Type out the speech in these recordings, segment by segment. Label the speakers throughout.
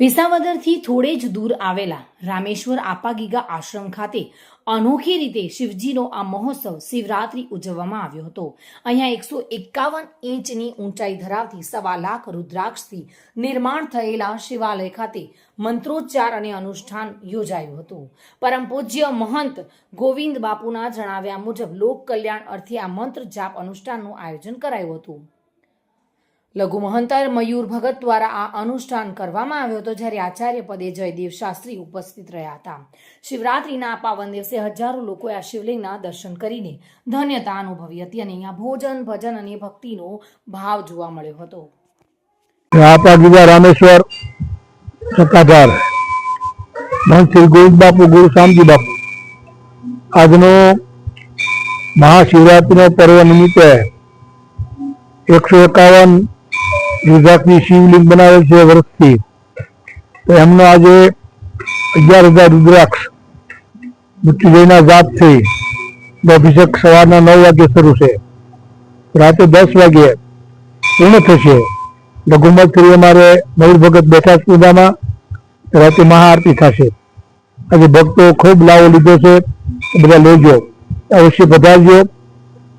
Speaker 1: વિસાવદરથી થોડે જ દૂર આવેલા રામેશ્વર આપાગીગા આશ્રમ ખાતે અનોખી રીતે શિવજીનો આ મહોત્સવ શિવરાત્રી ઉજવવામાં આવ્યો હતો. અહીંયા એકસો એકાવન ઇંચની ઊંચાઈ ધરાવતી સવા લાખ રુદ્રાક્ષથી નિર્માણ થયેલા શિવાલય ખાતે મંત્રોચ્ચાર અને અનુષ્ઠાન યોજાયું હતું. પરમ પૂજ્ય મહંત ગોવિંદ બાપુના જણાવ્યા મુજબ લોક કલ્યાણ અર્થે આ મંત્ર જાપ અનુષ્ઠાનનું આયોજન કરાયું હતું. લઘુ મહંતર મયુર ભગત દ્વારા આ અનુષ્ઠાન કરવામાં આવ્યો હતો, જ્યારે આચાર્ય પદે જયદેવ શાસ્ત્રી ઉપસ્થિત રહ્યા હતા. શિવરાત્રિના આ પાવન દિવસે હજારો લોકોએ આ શિવલિંગના દર્શન કરીને ધન્યતા અનુભવી હતી અને અહીંયા ભોજન, ભજન અને ભક્તિનો ભાવ જોવા મળ્યો હતો.
Speaker 2: રામેશ્વર સત્તાધાર, મહંત શ્રી ગોવિંદ બાપુ, ગુરુ શામજી બાપુ. આજનો મહાશિવરાત્રિનો પર્વ નિમિત્તે એકસો એકાવન વિભાગની શિવલિંગ બનાવેલ છે વર્ષથી. તો એમનો આજે અગિયાર હજાર રુદ્રાક્ષ મૃત્યુજયના જાપથી અભિષેક સવારના નવ વાગે શરૂ છે. રાતે દસ વાગે પૂર્ણ થશે. લઘુમત કરી અમારે મયુર ભગત બેઠા પૂજામાં રાતે મહાઆરતી થશે. આજે ભક્તો ખૂબ લાવો લીધો છે. બધા લેજો. અવશ્ય પધારજો.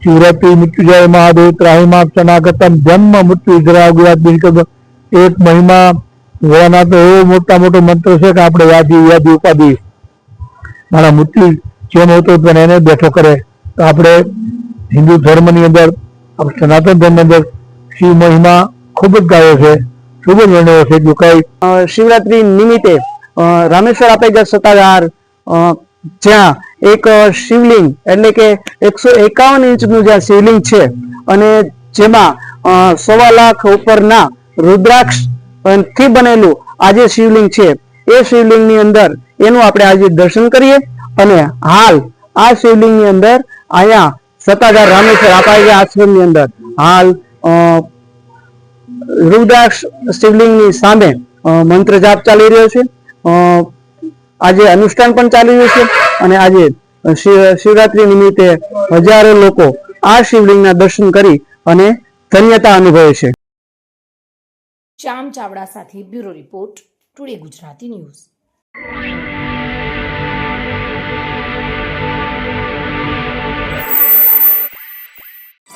Speaker 2: શિવરાત્રી મૃત્યુજય મહાદેવ ત્રાહીમાં સનાગતમ જન્મ મૃત્યુ જરા ગુજરાત બિલકુલ એક મહિમા હોવાના તો એવો મોટા મોટો મંત્ર છે કે આપણે યાદી યાદી ઉપાધિ મારા મૃત્યુ જેમ હોતો પણ એને બેઠો કરે તો આપણે હિન્દુ ધર્મની અંદર સનાતન ધર્મની અંદર શિવ મહિમા ખૂબ જ ગાયો છે ખૂબ જ વર્ણવ્યો છે જો કઈ
Speaker 3: શિવરાત્રી નિમિત્તે રામેશ્વર આપેગર સત્તાધાર જ્યાં એક શિવલિંગ એટલે કે એકસો એકાવન ઇંચનું જ્યાં શિવલિંગ છે અને જેમાં સવા લાખ ઉપરના રુદ્રાક્ષથી બનેલું આ જે શિવલિંગ છે, એ શિવલિંગની અંદર એનું આપણે આજે દર્શન કરીએ અને હાલ આ શિવલિંગની અંદર અહીંયા સત્તાધાર રામેશ્વર આપેગર આશ્રમની અંદર. હાલ રુદ્રાક્ષ શિવલિંગની સામે મંત્ર જાપ ચાલી રહ્યો છે. આજે અનુષ્ઠાન પણ ચાલી રહ્યું છે અને આજે શિવ- શિવરાત્રી નિમિત્તે હજારો લોકો આ શિવલિંગના દર્શન કરી અને ધન્યતા અનુભવે છે.
Speaker 1: શ્યામ ચાવડા સાથે bureau report today Gujarati news.